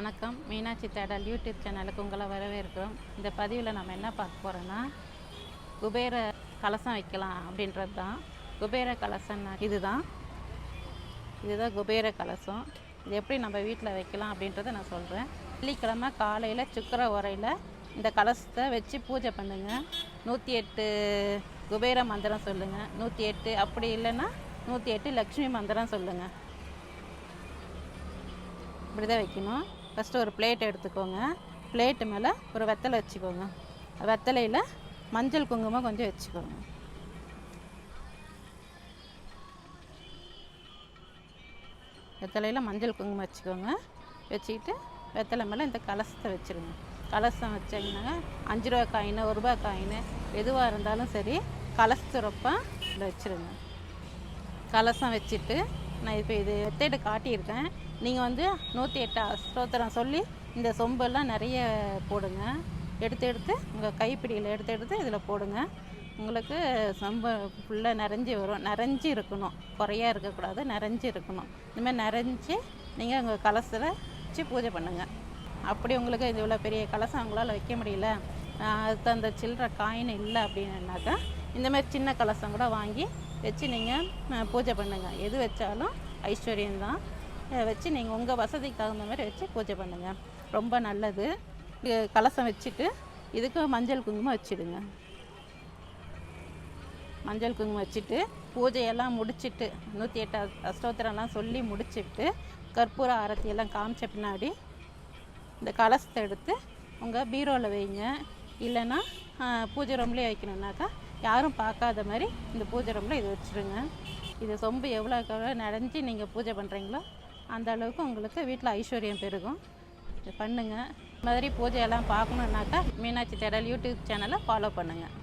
வணக்கம். மீனாட்சி தேடல் யூடியூப் சேனலுக்கு உங்களை வரவேற்கிறோம். இந்த பதிவில் நம்ம என்ன பார்க்க போகிறோன்னா குபேர கலசம் வைக்கலாம் அப்படின்றது தான். குபேர கலசம்னா இதுதான். இதுதான் குபேர கலசம். இது எப்படி நம்ம வீட்டில் வைக்கலாம் அப்படின்றத நான் சொல்கிறேன் வெள்ளிக்கிழமை காலையில் சுக்கர உரையில் இந்த கலசத்தை வச்சு பூஜை பண்ணுங்கள் நூற்றி எட்டு குபேர மந்திரம் சொல்லுங்கள் நூற்றி எட்டு அப்படி இல்லைன்னா நூற்றி எட்டு லக்ஷ்மி மந்திரம் சொல்லுங்கள் இப்படி தான் வைக்கணும். ஃபஸ்ட்டு ஒரு பிளேட் எடுத்துக்கோங்க. பிளேட்டு மேலே ஒரு வெத்தலை வச்சுக்கோங்க. வெத்தலையில் மஞ்சள் குங்குமம் கொஞ்சம் வச்சுக்கோங்க. வெத்தலையில் மஞ்சள் குங்குமம் வச்சுக்கோங்க. வச்சுக்கிட்டு வெத்தலை மேலே இந்த கலசத்தை வச்சுருங்க. கலசம் வச்சிங்கன்னா அஞ்சு ரூபா காயின் ஒரு ரூபா காயின் எதுவாக இருந்தாலும் சரி கலசத்துறப்ப இதில் வச்சுருங்க. கலசம் வச்சுட்டு நான் இப்போ இது வெத்தையிட்ட காட்டியிருக்கேன். நீங்கள் வந்து நூற்றி எட்டு ஸ்தோத்திரம் சொல்லி இந்த சொம்பெல்லாம் நிறைய போடுங்க. எடுத்து எடுத்து உங்கள் கைப்பிடியில் எடுத்து எடுத்து இதில் போடுங்க. உங்களுக்கு சொம்பு ஃபுல்லாக நிறைஞ்சி வரும். நிறைஞ்சி இருக்கணும். குறையாக இருக்கக்கூடாது. நிறைஞ்சி இருக்கணும். இந்தமாதிரி நிறைஞ்சி நீங்கள் உங்கள் கலசத்தில் வச்சு பூஜை பண்ணுங்கள் அப்படி உங்களுக்கு இது இவ்வளோ பெரிய கலசம் உங்களால் வைக்க முடியல. அதுக்கு அந்த சில்லற காயின் இல்லை அப்படின்னாக்கா இந்த மாதிரி சின்ன கலசம் கூட வாங்கி வச்சு நீங்கள் பூஜை பண்ணுங்கள் எது வச்சாலும் ஐஸ்வர்யம்தான். தான் வச்சு நீங்கள் உங்கள் வசதிக்கு தகுந்த மாதிரி வச்சு பூஜை பண்ணுங்கள் ரொம்ப நல்லது. கலசம் வச்சுட்டு இதுக்கு மஞ்சள் குங்குமம் வச்சுடுங்க. மஞ்சள் குங்குமம் வச்சுட்டு பூஜையெல்லாம் முடிச்சிட்டு நூற்றி எட்டு அஷ்டோத்திரம்லாம் சொல்லி முடிச்சுட்டு கற்பூர ஆரத்தியெல்லாம் காமிச்ச பின்னாடி இந்த கலசத்தை எடுத்து உங்கள் பீரோவில் வைங்க. இல்லைன்னா பூஜை ரூம்லேயே வைக்கணுன்னாக்கா யாரும் பார்க்காத மாதிரி இந்த பூஜை ரூமில் இது வச்சுருங்க இது சொம்பு எவ்வளோக்கு எவ்வளோ நிறைஞ்சி நீங்கள் பூஜை பண்ணுறீங்களோ அந்த அளவுக்கு உங்களுக்கு வீட்டில் ஐஸ்வர்யம் பெருகும். இது பண்ணுங்கள் இந்த மாதிரி பூஜையெல்லாம் பார்க்கணுன்னாக்கா மீனாட்சி தேடல் யூடியூப் சேனலை ஃபாலோ பண்ணுங்கள்